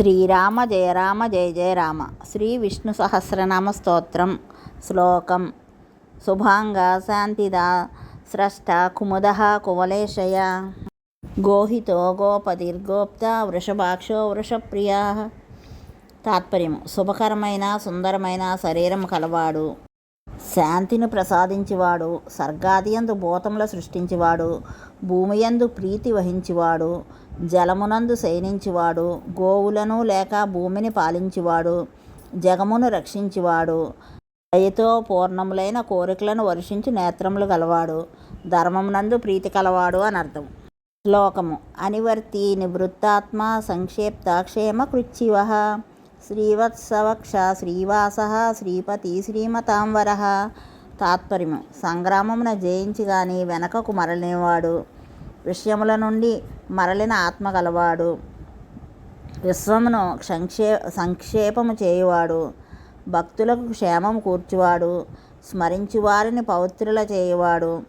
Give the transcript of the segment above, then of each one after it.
శ్రీరామ జయ రామ జయ జయ రామ. శ్రీ విష్ణు సహస్రనామ స్తోత్రం. శ్లోకం. శుభాంగ శాంతిదా స్రష్ట కుముద కువలేశయ. గోహితో గోపతిర్గోప్త వృషభాక్షో వృషప్రియ. తాత్పర్యము. శుభకరమైన సుందరమైన శరీరం కలవాడు. శాంతిని ప్రసాదించువాడు. సర్గాదియందు భూతముల సృష్టించువాడు. భూమియందు ప్రీతి వహించివాడు. జలమునందు శయనించువాడు గోవులను లేక భూమిని పాలించువాడు జగమును రక్షించువాడు దయతో పూర్ణములైన కోరికలను వర్షించి నేత్రములు గలవాడు ధర్మమునందు ప్రీతి కలవాడు అని అర్థం. శ్లోకము. అనివర్తి నివృత్తాత్మ సంక్షేప్తాక్షేమ కృచ్చివ శ్రీవత్సవక్ష శ్రీవాస. శ్రీపతి శ్రీమతాంవర. తాత్పర్యము. సంగ్రామమున జయించి గాని వెనకకు మరలినవాడు విషయముల నుండి మరలిన ఆత్మ గలవాడు. విశ్వమును సంక్షే సంక్షేపము చేయువాడు. భక్తులకు క్షేమం కూర్చువాడు. స్మరించి వారిని పవిత్రుల చేయువాడు.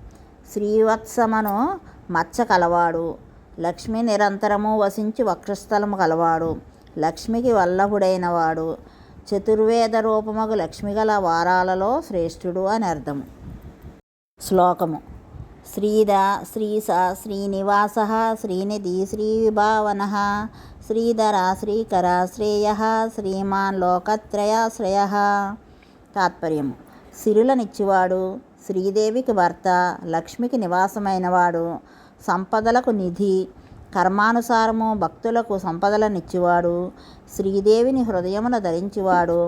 శ్రీవత్సమను మచ్చ కలవాడు. లక్ష్మి నిరంతరము వసించి వక్షస్థలము కలవాడు లక్ష్మికి వల్లభుడైన వాడు చతుర్వేద రూపమగు లక్ష్మి గల వారాలలో శ్రేష్ఠుడు అని అర్థము. శ్లోకము. శ్రీద శ్రీస శ్రీనివాస శ్రీనిధి శ్రీవిభావన శ్రీధర శ్రీకర శ్రేయ శ్రీమాన్ లోకత్రయాశ్రయ తాత్పర్యము సిరులనిచ్చివాడు శ్రీదేవికి భర్త లక్ష్మికి నివాసమైనవాడు సంపదలకు నిధి కర్మానుసారము భక్తులకు సంపదలనిచ్చివాడు శ్రీదేవిని హృదయమున ధరించివాడు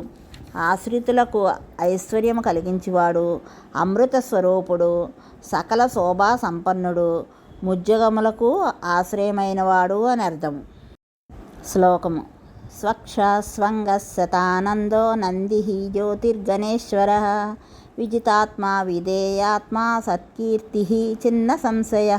ఆశ్రితులకు ఐశ్వర్యము కలిగించువాడు అమృత స్వరూపుడు సకల శోభా సంపన్నుడు ముజ్జగములకు ఆశ్రయమైనవాడు అని అర్థం. శ్లోకము. స్వక్ష స్వంగ శతానందో నంది జ్యోతిర్గణేశ్వర విజితాత్మ విధేయాత్మ సత్కీర్తి చిన్న సంశయ.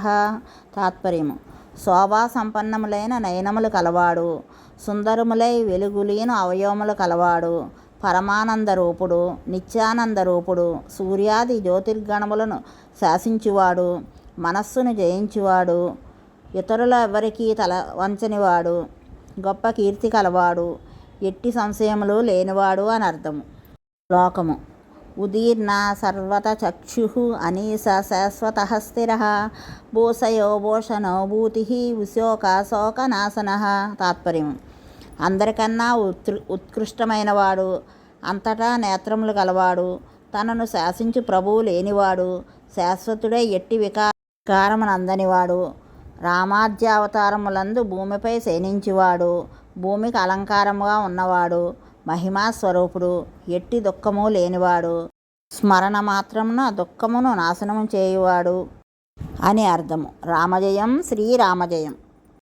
తాత్పర్యము. శోభా సంపన్నములైన నయనములు కలవాడు సుందరములై వెలుగులీను అవయవములు కలవాడు పరమానంద రూపుడు నిత్యానంద రూపుడు సూర్యాది జ్యోతిర్గణములను శాసించువాడు మనస్సును జయించువాడు ఇతరుల ఎవరికీ తల వంచనివాడు గొప్ప కీర్తి కలవాడు ఎట్టి సంశయములు లేనివాడు అని అర్థము. శ్లోకము ఉదీర్ణ సర్వత చక్షు అనీస శాశ్వత స్థిర భూషయో భూషణో భూతి ఉశోక శోకనాశన తాత్పర్యం అందరికన్నా ఉత్కృ ఉత్కృష్టమైనవాడు అంతటా నేత్రములు గలవాడు తనను శాసించు ప్రభువు లేనివాడు శాశ్వతుడే ఎట్టి వికారమునందనివాడు రామాధ్యావతారములందు భూమిపై శయనించివాడు భూమికి అలంకారముగా ఉన్నవాడు మహిమా స్వరూపుడు ఎట్టి దుఃఖము లేనివాడు స్మరణ మాత్రమున దుఃఖమును నాశనము చేయువాడు అని అర్థము. రామజయం శ్రీరామజయం.